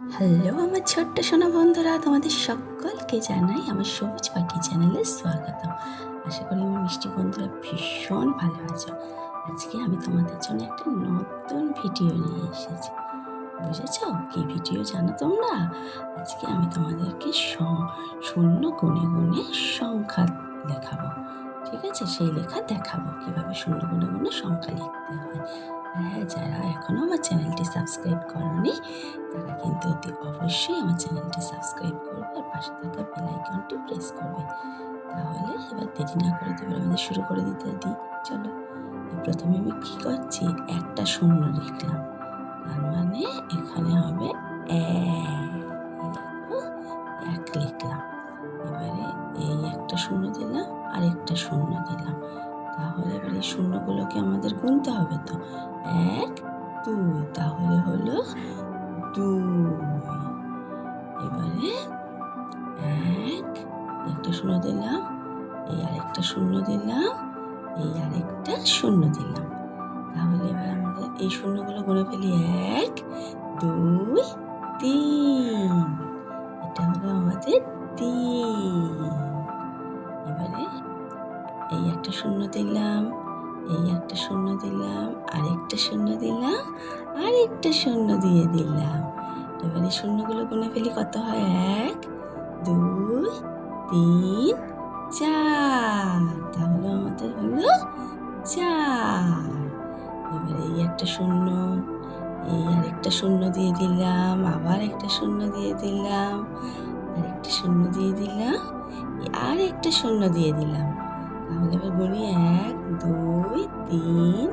Hello আমার ছোট্ট সোনা বন্ধুরা, তোমাদের সকলকে জানাই আমার সবুজ পাখি চ্যানেলে স্বাগত। আশা করি আমার মিষ্টি বন্ধুরা ভীষণ ভালো আছো। আজকে আমি তোমাদের জন্য একটা নতুন ভিডিও নিয়ে এসেছি। বুঝেছ? কি ভিডিও জানো তোমরা? আজকে আমি তোমাদেরকে শূন্য গুণে গুণে সংখ্যা লেখাবো। ঠিক আছে? সেই লেখা দেখাবো। কীভাবে শূন্য গুণে গুণে সংখ্যা লিখতে হয় হ্যাঁ। যারা এখনও আমার চ্যানেলটি সাবস্ক্রাইব করনি, তারা কিন্তু অতি অবশ্যই আমার চ্যানেলটি সাবস্ক্রাইব করবে আর পাশে থাকা বেল আইকনটি প্রেস করবে। তাহলে এবার দেরি না করে এবার আমাদের শুরু করে দিতে দিই চলো প্রথমে আমি কী করছি? একটা শূন্য লিখলাম। তার মানে এখানে হবে এক লিখলাম। এবারে এই একটা শূন্য দিলাম আর একটা শূন্য দিলাম। তাহলে এবার এই শূন্যগুলোকে আমাদের গুনতে হবে তো। এক, দুই, তাহলে হলো দুই। এবারে এক, একটা শূন্য দিলাম, এই আরেকটা শূন্য দিলাম, এই আরেকটা শূন্য দিলাম। তাহলে এবার আমাদের এই শূন্যগুলো গুনে ফেলি। এক, দুই, তিন। এটা হলো আমাদের তিন। এবারে এই একটা শূন্য দিলাম, এই একটা শূন্য দিলাম, আরেকটা শূন্য দিলাম, আরেকটা শূন্য দিয়ে দিলাম। এবারে শূন্যগুলো গুনে ফেলি কত হয়? এক, দুই, তিন, চার। তাহলে আমাদের হলো চার। এবারে এই একটা শূন্য, এই আরেকটা শূন্য দিয়ে দিলাম, আবার একটা শূন্য দিয়ে দিলাম, আরেকটা শূন্য দিয়ে দিলাম আর একটা শূন্য দিয়ে দিলাম। তাহলে এবার গুনি এক, দুই, তিন,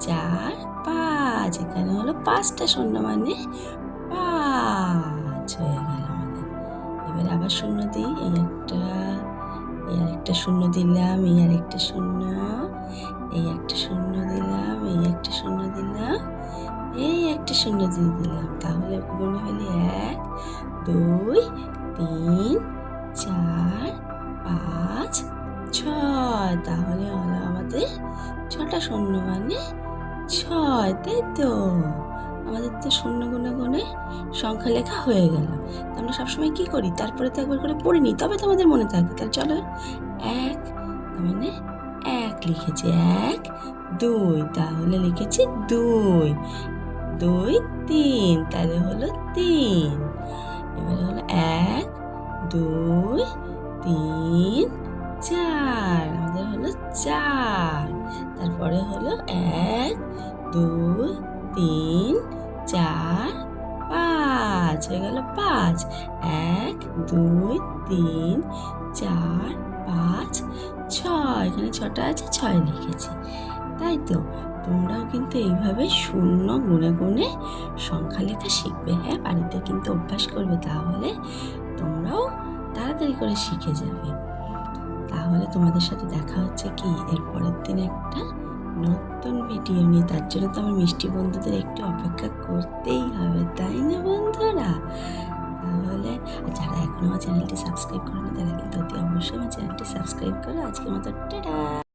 চার, পাঁচ। এখানে হলো পাঁচটা শূন্য মানে পাঁচ হয়ে গেল আমাদের। এবার আবার শূন্য দিই, এই একটা, এই আরেকটা শূন্য দিলাম, এই আরেকটা শূন্য, এই একটা শূন্য দিলাম, এই একটা শূন্য দিলাম, এই একটা শূন্য দিয়ে দিলাম। তাহলে গুনে ফেলি এক, দুই, তিন, চার, পাঁচ ছয়, তাহলে হলো আমাদের ছটা শূন্য মানে ছয়, তাই তো? আমাদের তো শূন্য গুণে গুণে সংখ্যা লেখা হয়ে গেল। আমরা সবসময় কী করি? তারপরে তো একবার করে পড়ে নিই, তবে তো আমাদের মনে থাকে। তাহলে চলো এক মানে এক লিখেছি, এক, দুই, তাহলে লিখেছি দুই দুই, তিন, তাহলে হলো তিন। এবারে হলো এক, দুই, তিন, চার। চার। তারপরে হলো এক, দুই, তিন, চার, পাঁচ। হয়ে গেল পাঁচ। এক, দুই, তিন, চার, পাঁচ, ছয়। এখানে ছটা আছে, ছয় লিখেছি। তাই তো? তোমরাও কিন্তু এইভাবে শূন্য গুনে গুনে সংখ্যা লেখা শিখবে। হ্যাঁ বাড়িতে কিন্তু অভ্যাস করবে, তাহলে তোমরাও তাড়াতাড়ি করে শিখে যাবে। তাহলে তোমাদের সাথে দেখা হচ্ছে কি? এর পরের দিন একটা নতুন ভিডিও নিয়ে। তার জন্য তো আমার মিষ্টি বন্ধুদের একটু অপেক্ষা করতেই হবে, তাই না বন্ধুরা? তাহলে যারা এখনও আমার চ্যানেলটি সাবস্ক্রাইব করেনি, তারা কিন্তু অতি অবশ্যই আমার চ্যানেলটি সাবস্ক্রাইব করো। আজকের মতো, টাটা!